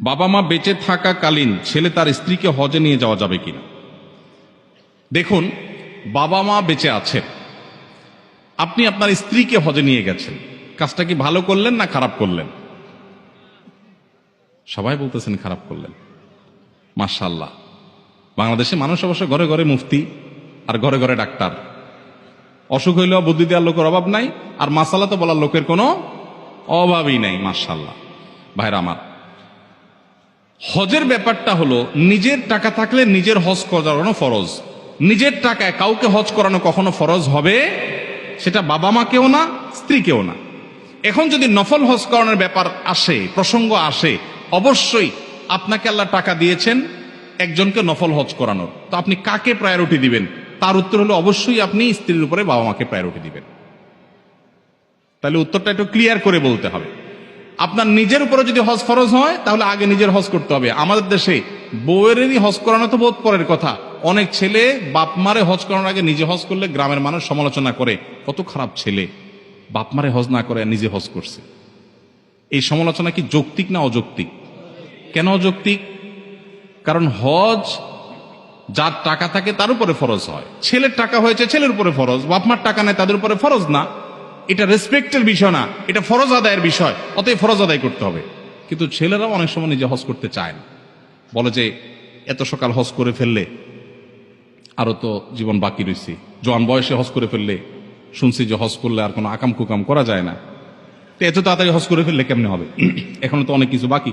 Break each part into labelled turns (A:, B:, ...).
A: বাবা মা বেঁচে থাকাকালীন ছেলে তার স্ত্রীকে হজে নিয়ে যাওয়া যাবে কিনা? দেখুন, বাবা মা বেঁচে আছেন। আপনি আপনার স্ত্রীকে হজে নিয়ে গেছেন। কাজটা কি ভালো করলেন না খারাপ করলেন? সবাই বলতেছেন খারাপ করলেন। মার্শাল্লাহ বাংলাদেশে মানুষ অবশ্য ঘরে ঘরে মুফতি আর ঘরে ঘরে ডাক্তার। অসুখ হইলেও বুদ্ধি দেওয়ার লোকের অভাব নাই, আর মাসালা তো বলার লোকের কোনো অভাবই নাই মার্শাল্লাহ ভাইরা আমার হজের ব্যাপারটা হলো, নিজের টাকা থাকলে নিজের হজ করানো ফরজ। নিজের টাকায় কাউকে হজ করানো কখনো ফরজ হবে? সেটা বাবা মা মাকেও না স্ত্রী স্ত্রীকেও না। এখন যদি নফল হজ করানোর ব্যাপার আসে, প্রসঙ্গ আসে, অবশ্যই আপনাকে আল্লাহ টাকা দিয়েছেন একজনকে নফল হজ করানোর। তো আপনি কাকে প্রায়োরিটি দিবেন? তার উত্তর হলো, অবশ্যই আপনি স্ত্রীর উপরে বাবা মাকে প্রায়োরিটি দিবেন। তাহলে উত্তরটা একটু ক্লিয়ার করে বলতে হবে। আপনার নিজের উপরে যদি হজ ফরজ হয়, তাহলে আগে নিজের হজ করতে হবে। আমাদের দেশে বউয়েরই হজ করানো তো বোধ পরের কথা। অনেক ছেলে বাপ মারে হজ করানোর আগে নিজে হজ করলে গ্রামের মানুষ সমালোচনা করে, কত খারাপ ছেলে। বাপ মারে হজ না করে নিজে হজ করছে। এই সমালোচনা কি যৌক্তিক না অযৌক্তিক? কেন অযৌক্তিক? কারণ হজ যার টাকা থাকে তার উপরে ফরজ হয়। ছেলের টাকা হয়েছে ছেলের উপরে ফরজ বাপমার টাকা নেয় তাদের উপরে ফরজ না। এটা রেসপেক্টের বিষয় না, এটা ফরজ আদায়ের বিষয়, অতএব ফরজ আদায় করতে হবে। কিন্তু ছেলেরাও অনেক সময় নিজে হজ করতে চায় না। বলে যে, এত সকাল হজ করে ফেললে আরও তো জীবন বাকি রয়েছে জোয়ান বয়সে হজ করে ফেললে শুনছি যে হজ করলে আর কোনো আকাম কুকাম করা যায় না। তো এত তাড়াতাড়ি হজ করে ফেললে কেমনে হবে? এখনও তো অনেক কিছু বাকি।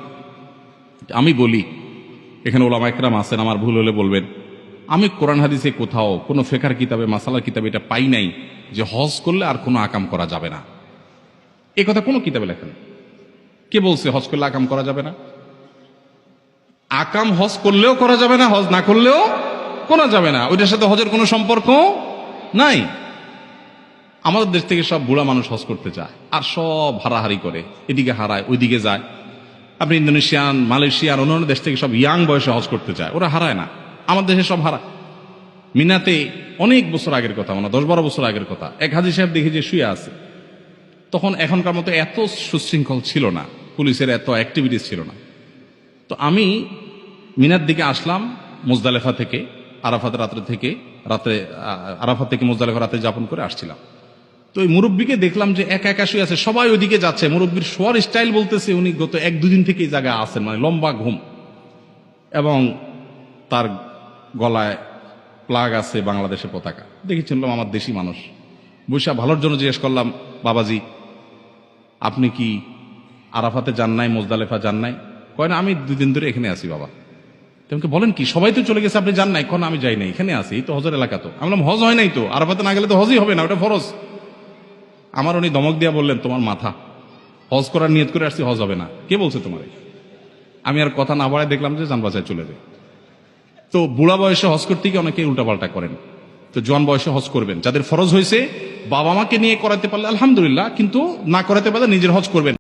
A: আমি বলি, এখানে ওলামা একরাম আছেন, আমার ভুল হলে বলবেন। আমি কোরআন হাদিসে কোথাও কোনো ফেকার কিতাবে, মাসালার কিতাবে এটা পাই নাই যে হজ করলে আর কোনো আকাম করা যাবে না। এ কথা কোনো কিতাবে লেখেন কে বলছে হজ করলে আকাম করা যাবে না? আকাম হজ করলেও করা যাবে না, হজ না করলেও করা যাবে না। ওইটার সাথে হজের কোনো সম্পর্ক নাই। আমাদের দেশ থেকে সব বুড়া মানুষ হজ করতে চায় আর সব হারাহারি করে। এদিকে হারায়, ওইদিকে যায়। আপনি ইন্দোনেশিয়ান মালয়েশিয়ার অন্যান্য দেশ থেকে সব ইয়াং বয়সে হজ করতে চায় ওরা হারায় না। আমাদের দেশে সব হারা মিনাতে অনেক বছর আগের কথা মানে দশ বারো বছর আগের কথা। এক হাজি সাহেব দেখি যে শুয়ে আছে। তখন এখনকার মতো এত সুশৃঙ্খল ছিল না, পুলিশের এত অ্যাক্টিভিটিস ছিল না। তো আমি মিনার দিকে আসলাম মুজদালেফা থেকে, আরাফাত রাত্রে থেকে, রাতে আরাফাত থেকে মুজদালেফা রাতে যাপন করে আসছিলাম। তো ওই মুরব্বীকে দেখলাম যে একা একা শুয়ে আছে, সবাই ওইদিকে যাচ্ছে। মুরব্বীর শোয়ার স্টাইল বলতেছে উনি গত এক দুদিন থেকে এই জায়গায় আছেন মানে লম্বা ঘুম। এবং তার গলায় প্লাগ আছে বাংলাদেশের পতাকা। দেখে চিনলাম আমার দেশি মানুষ। বৈশা ভালোর জন্য জিজ্ঞেস করলাম, বাবাজি, আপনি কি আরাফাতে যান নাই, মোজদালেফা যান নাই? কয়, না, আমি দুদিন ধরে এখানে আছি বাবা। তোমাকে বলেন কি, সবাই তো চলে গেছে, আপনি যান নাই? কোন আমি যাই নাই, এখানে এই তো হজর এলাকা তো। আমি হজ হয় নাই তো? আরাফাতে না গেলে তো হজই হবে না, ওটা ফরজ। আমার উনি দমক দিয়া বললেন, তোমার মাথা, হজ করার নিয়ত করে আসছি, হজ হবে না। কে বলছে তোমার? আমি আর কথা না বাড়ায় দেখলাম যে যান চলে যায়। তো বুড়া বয়সে হজ করতে গিয়ে অনেকে উল্টাপাল্টা করেন। তো জোয়ান বয়সে হজ করবেন। যাদের ফরজ হয়েছে বাবা মাকে নিয়ে করাতে পারলে আলহামদুলিল্লাহ, কিন্তু না করাতে পারলে নিজের হজ করবেন